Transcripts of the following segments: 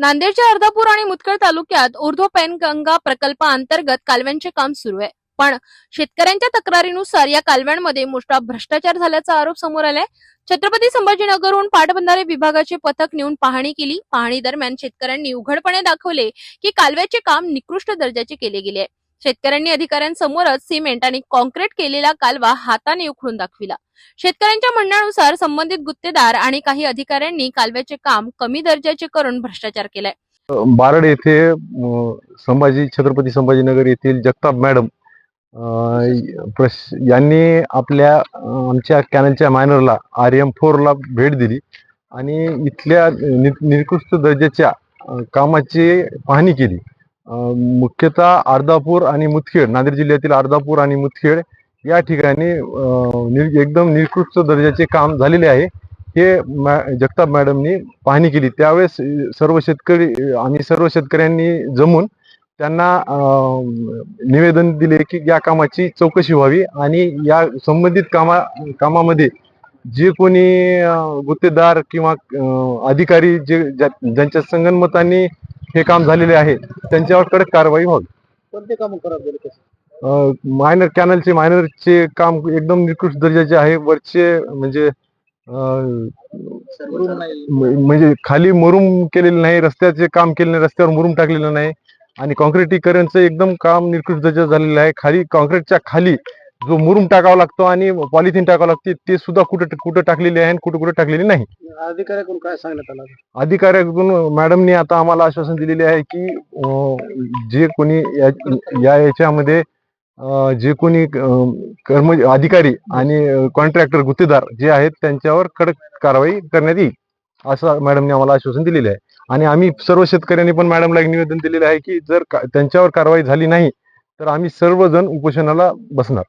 नांदेडच्या अर्धापूर आणि मुदखेड तालुक्यात उर्ध्व पेनगंगा प्रकल्पाअंतर्गत कालव्यांचे काम सुरू आहे. पण शेतकऱ्यांच्या तक्रारीनुसार या कालव्यांमध्ये मोठा भ्रष्टाचार झाल्याचा आरोप समोर आलाय. छत्रपती संभाजीनगरहून पाटबंधारे विभागाचे पथक नेऊन पाहणी केली. पाहणी दरम्यान शेतकऱ्यांनी उघडपणे दाखवले की कालव्याचे काम निकृष्ट दर्जाचे केले गेले आहे. शेतकऱ्यांनी अधिकाऱ्यांसमोरच सिमेंट आणि कॉन्क्रीट केलेला कालवा हाताने उखडून दाखविला. शेतकऱ्यांच्या म्हणण्यानुसार संबंधित गुत्तेदार आणि काही अधिकाऱ्यांनी कालव्याचे काम कमी दर्जाचे करून भ्रष्टाचार केलाय. बारड येथे संभाजी छत्रपती संभाजीनगर येथील जगताप मॅडम प्रश- यांनी आपल्या आमच्या कॅनलच्या मायनरला आर एम फोरला भेट दिली आणि इथल्या नि- निकृष्ट दर्जाच्या कामाची पाहणी केली. मुख्यतः अर्धापूर आणि मुदखेड नांदेड जिल्ह्यातील अर्धापूर आणि मुदखेड या ठिकाणी नि- एकदम निकृष्ट दर्जाचे काम झालेले आहे. हे मॅ- जगताप मॅडमनी पाहणी केली. त्यावेळेस सर्व शेतकरी आम्ही सर्व शेतकऱ्यांनी जमून त्यांना निवेदन दिले की या कामाची चौकशी व्हावी आणि या संबंधित कामा कामामध्ये जे कोणी गुत्तेदार किंवा अधिकारी जे ज्या- ज्यांच्या संगणमताने हे काम झालेले आहे. त्यांच्यावर कडक कारवाई व्हावी. कोणते काम खराब झाले मायनर कॅनलचे मायनरचे काम एकदम निकृष्ट दर्जाचे आहे. वरचे म्हणजे म्हणजे खाली मुरुम केलेलं नाही रस्त्याचे काम केले नाही रस्त्यावर मुरुम टाकलेलं नाही. आणि कॉन्क्रिटीकरणचं एकदम काम निकृष्ट दर्जा झालेलं आहे. खाली कॉन्क्रीटच्या खाली जो मुरुम टाकावा लागतो आणि पॉलिथिन टाकावं लागते ते सुद्धा कुठं कुठं टाकलेले आहे आणि कुठं कुठं टाकलेले नाही. अधिकाऱ्याकडून काय सांगण्यात आलं अधिकाऱ्याकडून मॅडमनी आता आम्हाला आश्वासन दिलेले आहे की जे कोणी या- याच्यामध्ये जे कोणी कर्म अधिकारी आणि कॉन्ट्रॅक्टर गुत्तेदार जे आहेत त्यांच्यावर कडक कारवाई करण्यात येईल असं मॅडमने आम्हाला आश्वासन दिलेले आहे. आणि आम्ही सर्व शेतकऱ्यांनी पण मॅडमला एक निवेदन दिलेले आहे की जर त्यांच्यावर कारवाई झाली नाही तर आम्ही सर्वजण उपोषणाला बसणार.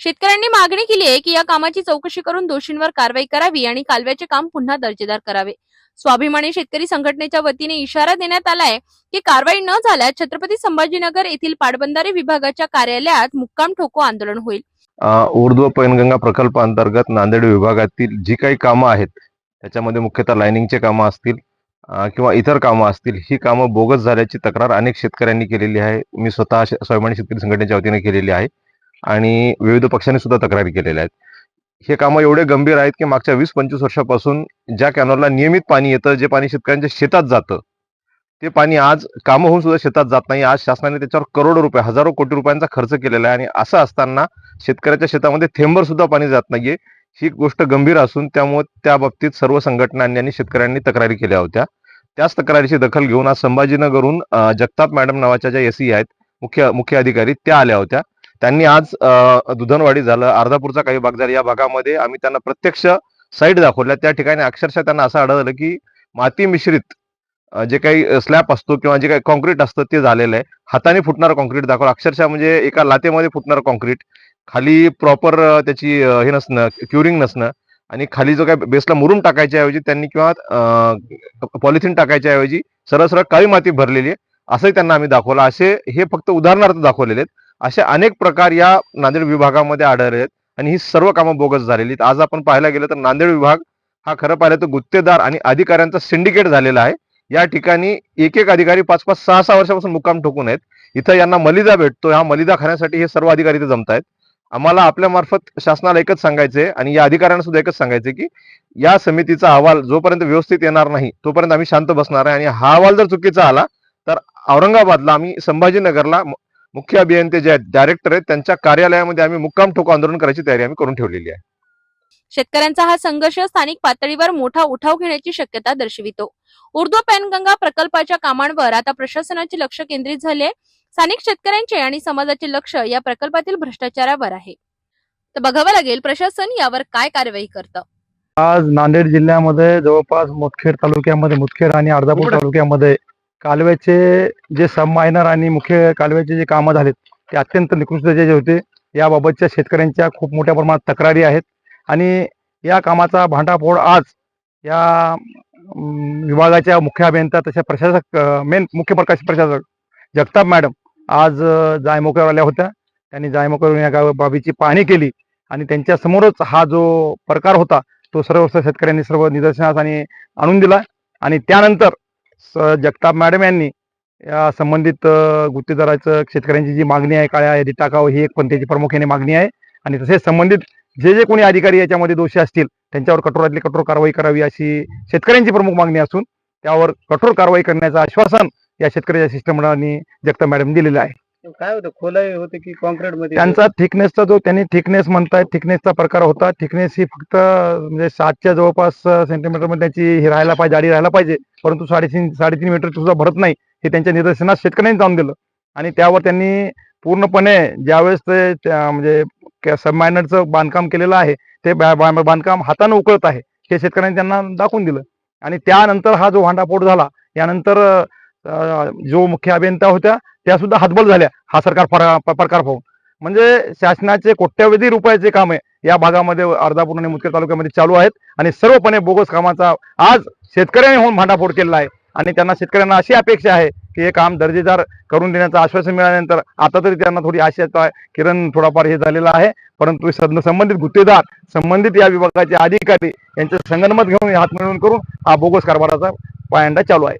शेतकऱ्यांनी मागणी केली आहे की या कामाची चौकशी करून दोषींवर कारवाई करावी आणि कालव्याचे काम पुन्हा दर्जेदार करावे. स्वाभिमानी शेतकरी संघटनेच्या वतीने इशारा देण्यात आलाय की कारवाई न झाल्यास छत्रपती संभाजीनगर येथील पाटबंधारे विभागाच्या कार्यालयात मुक्काम ठोको आंदोलन होईल. ऊर्ध्व पैनगंगा प्रकल्पाअंतर्गत नांदेड विभागातील जी काही कामं आहेत त्याच्यामध्ये मुख्यतः लाइनिंगचे कामं असतील किंवा इतर कामं असतील ही कामं बोगस झाल्याची तक्रार अनेक शेतकऱ्यांनी केलेली आहे. मी स्वतः स्वाभिमानी शेतकरी संघटनेच्या वतीने केलेली आहे. आणि विविध पक्षांनी सुद्धा तक्रारी केलेल्या आहेत. हे कामं एवढे गंभीर आहेत की मागच्या वीस पंचवीस वर्षापासून ज्या कॅनॉलला नियमित पाणी येतं जे पाणी शेतकऱ्यांच्या शेतात जातं ते पाणी आज कामं होऊन सुद्धा शेतात जात नाही. आज शासनाने त्याच्यावर करोडो रुपये हजारो कोटी रुपयांचा खर्च केलेला आहे आणि असं असताना शेतकऱ्याच्या शेतामध्ये थेंबर सुद्धा पाणी जात नाहीये. ही गोष्ट गंभीर असून त्यामुळे त्या बाबतीत सर्व संघटनांनी आणि शेतकऱ्यांनी तक्रारी केल्या होत्या. त्याच तक्रारीची दखल घेऊन आज संभाजीनगरहून जगताप मॅडम नावाच्या ज्या एसी आहेत मुख्य मुख्य अधिकारी त्या आल्या होत्या. त्यांनी आज दुधनवाडी झालं अर्धापूरचा काही भाग झाला. या भागामध्ये आम्ही त्यांना प्रत्यक्ष साईट दाखवल्या. त्या ठिकाणी अक्षरशः त्यांना असं आढळलं की माती मिश्रित जे काही स्लॅब असतो किंवा जे काही कॉन्क्रीट असतं ते झालेलं आहे. हाताने फुटणारं कॉन्क्रीट दाखवलं. अक्षरशः म्हणजे एका लातेमध्ये फुटणारं कॉन्क्रीट खाली प्रॉपर त्याची हे नसणं क्युरिंग नसणं. आणि खाली जो काय बेसला मुरून टाकायच्या ऐवजी त्यांनी किंवा पॉलिथिन टाकायच्या ऐवजी सरळ सरळ काळी माती भरलेली आहे. असंही त्यांना आम्ही दाखवलं. असे हे फक्त उदाहरणार्थ दाखवलेले आहेत. असे अनेक प्रकार या नांदेड विभागामध्ये आढळले आहेत आणि ही सर्व कामं बोगस झालेली आज आपण पाहायला गेलं तर नांदेड विभाग हा खरं पाहिलं तर गुत्तेदार आणि अधिकाऱ्यांचा सिंडिकेट झालेला आहे. या ठिकाणी एक एक अधिकारी पाच पाच सहा सहा वर्षापासून मुक्काम ठोकून आहेत. इथं यांना मलिदा भेटतो. हा मलिदा खाण्यासाठी हे सर्व अधिकारी इथे जमत आहेत आम्हाला आपल्या मार्फत शासनाला एकच सांगायचंय आणि या अधिकाऱ्यांना सुद्धा एकच सांगायचंय की या समितीचा अहवाल जोपर्यंत व्यवस्थित येणार नाही तोपर्यंत आम्ही शांत बसणार आहे. आणि हा अहवाल जर चुकीचा आला तर औरंगाबादला आम्ही संभाजीनगरला मुख्य अभियंते जे आहेत डायरेक्टर आहेत त्यांच्या कार्यालयामध्ये आम्ही मुक्काम ठोको आंदोलन करायची तयारी आम्ही करून ठेवलेली आहे. शेतकऱ्यांचा हा संघर्ष स्थानिक पातळीवर मोठा उठाव घेण्याची शक्यता दर्शवितो. उर्ध्व पेनगंगा प्रकल्पाच्या कामांवर आता प्रशासनाचे लक्ष केंद्रित झाले आहे. स्थानिक शेतकऱ्यांचे आणि समाजाचे लक्ष या प्रकल्पातील भ्रष्टाचारावर आहे. तर बघावं लागेल प्रशासन यावर काय कारवाई करतं? आज नांदेड जिल्ह्यामध्ये जवळपास मुदखेड तालुक्यामध्ये मुदखेड आणि अर्धापूर तालुक्यामध्ये कालव्याचे जे सब मायनर आणि मुख्य कालव्याचे जे कामं झालेत ते अत्यंत निकृष्ट जे होते याबाबतच्या शेतकऱ्यांच्या खूप मोठ्या प्रमाणात तक्रारी आहेत. आणि या कामाचा भांडाफोड आज या विभागाच्या मुख्य अभियंता तशा प्रशासक मेन मुख्य प्रकाश प्रशासक जगताप मॅडम आज अं, जायमोक्यावर आल्या होत्या. त्यांनी जायमोक्यावरून या गाव बाबीची पाहणी केली आणि त्यांच्यासमोरच हा जो प्रकार होता तो सर्व शेतकऱ्यांनी सर्व निदर्शनास आणि आणून दिला. आणि त्यानंतर जगताप मॅडम यांनी या संबंधित गुत्तेदाराचं शेतकऱ्यांची जी मागणी आहे काळ्या यादीत टाकावं ही एक पण त्याची प्रामुख्याने मागणी आहे. आणि तसेच संबंधित जे जे कोणी अधिकारी याच्यामध्ये दोषी असतील त्यांच्यावर कठोरातली कठोर कारवाई करावी अशी शेतकऱ्यांची प्रमुख मागणी असून त्यावर कठोर कारवाई करण्याचं आश्वासन या शेतकऱ्याच्या शिष्टमंडळाने जगताप मॅडम दिलेलं आहे. काय होतं? खोलाई होते की कॉन्क्रीटमध्ये त्यांचा थिकनेसचा जो त्यांनी थिकनेस म्हणताय थिकनेसचा प्रकार होता. थिकनेस ही फक्त म्हणजे सातच्या जवळपास सेंटीमीटरमध्ये त्याची हे राहायला पाहिजे जाडी राहायला पाहिजे. परंतु साडेतीन साडेतीन मीटर सुद्धा भरत नाही. हे त्यांच्या निदर्शनास शेतकऱ्यांनी जाऊन दिलं. आणि त्यावर त्यांनी पूर्णपणे ज्यावेळेस ते त्या म्हणजे सबमायनरचं बांधकाम केलेलं आहे ते बांधकाम हाताने उकळत आहे हे शेतकऱ्यांनी त्यांना दाखवून दिलं. आणि त्यानंतर हा जो भांडाफोड झाला यानंतर जो मुख्य अभियंता होत्या त्या सुद्धा हातबल झाल्या. हा सरकार प्रकार पाहून. म्हणजे शासनाचे कोट्यवधी रुपयाचे काम आहे या भागामध्ये अर्धापूर आणि मुदखेड तालुक्यामध्ये चालू आहेत. आणि सर्वपणे बोगस कामाचा आज शेतकऱ्यांनी होऊन भांडाफोड केलेला आहे. आणि त्यांना शेतकऱ्यांना अशी अपेक्षा आहे की हे काम दर्जेदार करून देण्याचं आश्वासन मिळाल्यानंतर आता तरी त्यांना थोडी आशा किरण थोडाफार हे झालेला आहे. परंतु संबंधित गुत्तेदार संबंधित या विभागाचे अधिकारी यांचे संगनमत घेऊन हात मिळवून करून हा बोगस कारभाराचा पायंडा चालू आहे.